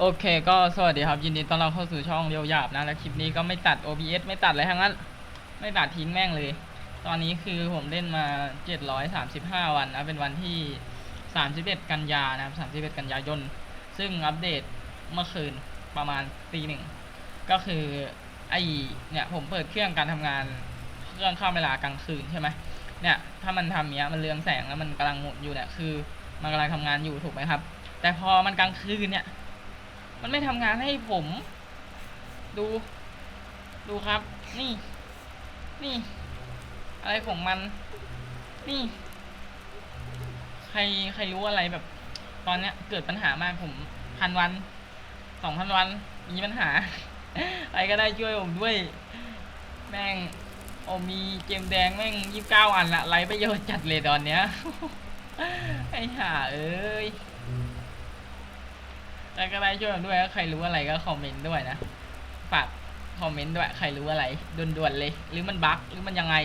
โอเคก็สวัสดีครับ ยินดีต้อนรับเข้าสู่ช่องเรียวหยาบนะ และคลิปนี้ก็ไม่ตัด OBS ไม่ตัดอะไรทั้งนั้น ไม่ตัดทิ้งแม่งเลย ตอนนี้คือผมเล่นมา 735 วันนะ เป็นวันที่ 31 กันยานะครับ31 กันยายน ซึ่งอัปเดตเมื่อคืนประมาณตีหนึ่ง ก็คือไอเนี่ยผมเปิดเครื่องการทำงานเครื่องเข้าเวลากลางคืนใช่ไหมเนี่ยถ้ามันทำเนี้ยมันเรืองแสงแล้วมันกำลังหมุนอยู่เนี่ยคือ มันกำลังทำงานอยู่ถูกไหมครับ แต่พอมันกลางคืนเนี่ย มันไม่ทำงานให้ผม ดู ดูครับ นี่ นี่ อะไรของมัน นี่ ใครใครรู้อะไรแบบ ตอนเนี้ย เกิดปัญหามากผมพันวันสองพันวัน มีปัญหาใครก็ได้ช่วยผมด้วย แม่งโอมีเกมแดงแม่งยี่สิบเก้าอันละไรประโยชน์จัดเลยตอนเนี้ย ไอ้ห่าเอ้ย แล้วก็ได้ช่วยด้วยก็ใครรู้อะไรก็คอมเมนต์ด้วยนะฝากคอมเมนต์ด้วยใครรู้อะไรด่วนๆเลย หรือมันบั๊กหรือมันยังไง